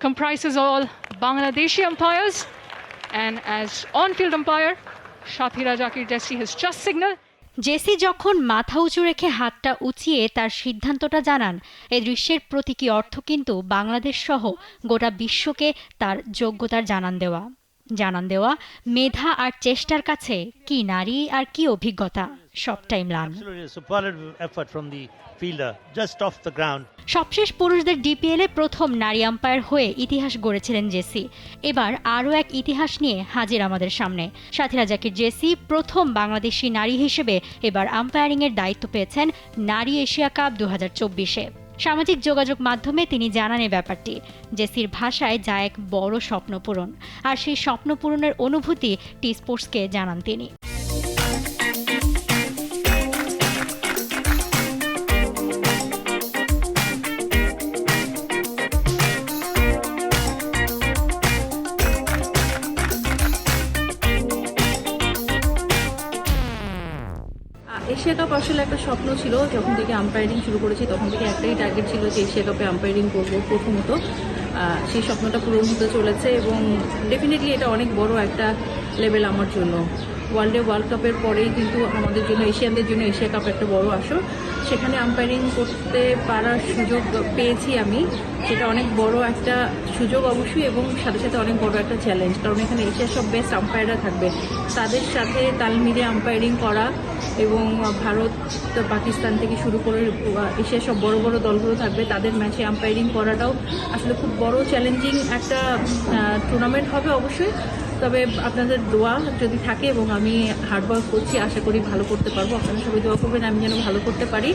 comprises all Bangladeshi umpires. And as on field umpire, Shathira Jakir Desi has just signaled JC যখন মাথা উঁচু রেখে হাতটা উঁচিয়ে তার সিদ্ধান্তটা জানান এ দৃশ্যের প্রতীকী অর্থ কিন্তু বাংলাদেশ সহ গোটা বিশ্বকে তার যোগ্যতার জানান দেওয়া জানান দেওয়া মেধা আর চেষ্টার কাছে কি নারী আর কি অভিজ্ঞতা off the ground. সবশেষ পুরুষদের ডিপিএলে প্রথম নারী আম্পায়ার হয়ে ইতিহাস গড়েছিলেন জেসি। এবার আরও এক ইতিহাস নিয়ে হাজির আমাদের সামনে। সাথীরা জাকির জেসি প্রথম বাংলাদেশি নারী হিসেবে এবার আম্পায়ারিংয়ের দায়িত্ব পেয়েছেন নারী এশিয়া কাপ দু হাজার চব্বিশে। সামাজিক যোগাযোগ মাধ্যমে তিনি জানান এ ব্যাপারটি। জেসির ভাষায় যা এক বড় স্বপ্ন পূরণ। আর সেই স্বপ্ন পূরণের অনুভূতি টি স্পোর্টসকে জানান তিনি। এশিয়া কাপ আসলে একটা স্বপ্ন ছিল, যখন থেকে আম্পায়ারিং শুরু করেছি, তখন থেকে একটাই টার্গেট ছিল যে এশিয়া কাপে আম্পায়ারিং করব প্রথমত। সেই স্বপ্নটা পূরণ হতে চলেছে এবং ডেফিনেটলি এটা অনেক বড় একটা লেভেল আমার জন্য। ওয়ার্ল্ডে ওয়ার্ল্ড কাপের পরেই কিন্তু আমাদের জন্য, এশিয়ানদের জন্য এশিয়া কাপ একটা বড় আসর। সেখানে আম্পায়ারিং করতে পারার সুযোগ পেয়েছি আমি। সেটা অনেক বড় একটা সুযোগ অবশ্যই এবং সাথে সাথে অনেক বড় একটা চ্যালেঞ্জ কারণ এখানে এশিয়ার সব বেস্ট আম্পায়াররা থাকবে। তাদের সাথে তাল মিলিয়ে আম্পায়ারিং করা এবং ভারত, পাকিস্তান থেকে শুরু করে এশিয়ার সব বড় বড় দলগুলো থাকবে, তাদের ম্যাচে আম্পায়ারিং করাটাও আসলে খুব বড় চ্যালেঞ্জিং একটা টুর্নামেন্ট হবে অবশ্যই। তবে আপনাদের দোয়া যদি থাকে এবং আমি হার্ডওয়ার্ক করছি, আশা করি ভালো করতে পারব। আপনারা সবাই দোয়া করবেন, আমি যেন ভালো করতে পারি।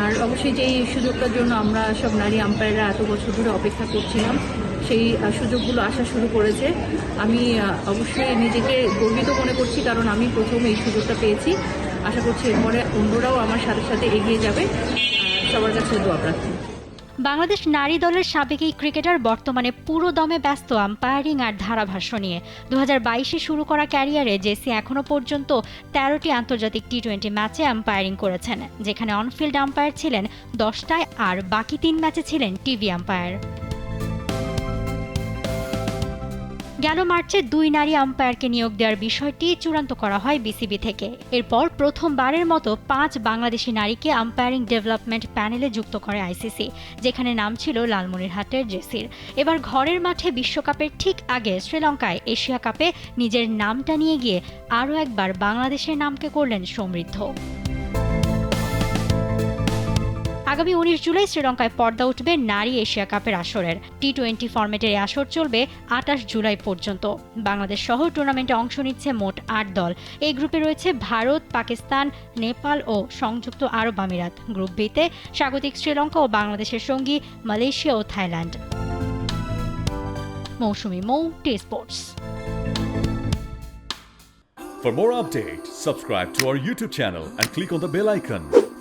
আর অবশ্যই যেই সুযোগটার জন্য আমরা সব নারী আম্পায়াররা এত বছর ধরে অপেক্ষা করছিলাম। সেই সুযোগগুলো আসা শুরু করেছে। আমি অবশ্যই নিজেকে গর্বিত মনে করছি কারণ আমি প্রথম এই সুযোগটা পেয়েছি। আশা করছি এরপরে অন্যরাও আমার সাথে সাথে এগিয়ে যাবে। সবার কাছে দোয়া প্রার্থী বাংলাদেশ নারী দলের সাবেক এই ক্রিকেটার বর্তমানে পুরো দমে ব্যস্ত আম্পায়ারিং আর ধারাভাষ্য নিয়ে। দু হাজার বাইশে শুরু করা ক্যারিয়ারে জেসি এখনও পর্যন্ত তেরোটি আন্তর্জাতিক টি টোয়েন্টি ম্যাচে আম্পায়ারিং করেছেন, যেখানে অনফিল্ড আম্পায়ার ছিলেন দশটায় আর বাকি তিন ম্যাচে ছিলেন টিভি আম্পায়ার গেল মার্চে দুই নারী আম্পায়ারকে নিয়োগ দেওয়ার বিষয়টি চূড়ান্ত করা হয় বিসিবি থেকে। এরপর প্রথমবারের মতো পাঁচ বাংলাদেশি নারীকে আম্পায়ারিং ডেভেলপমেন্ট প্যানেলে যুক্ত করে আইসিসি, যেখানে নাম ছিল লালমনিরহাটের জেসির। এবার ঘরের মাঠে বিশ্বকাপের ঠিক আগে শ্রীলঙ্কায় এশিয়া কাপে নিজের নামটা নিয়ে গিয়ে আরও একবার বাংলাদেশের নামকে করলেন সমৃদ্ধ। আগামী উনিশ জুলাই শ্রীলঙ্কায় পর্দা উঠবে নারী এশিয়া কাপের আসরের। টি টোয়েন্টি ফরম্যাটের এই আসর চলবে আটাশ জুলাই পর্যন্ত। বাংলাদেশ সহ টুর্নামেন্টে অংশ নিচ্ছে মোট আট দল। এই গ্রুপে রয়েছে ভারত পাকিস্তান নেপাল ও সংযুক্ত আরব আমিরাত। গ্রুপ বিতে স্বাগতিক শ্রীলঙ্কা ও বাংলাদেশের সঙ্গী মালয়েশিয়া ও Thailand. Mousumi Mou T Sports For more updates, subscribe to our YouTube channel and click on the bell icon.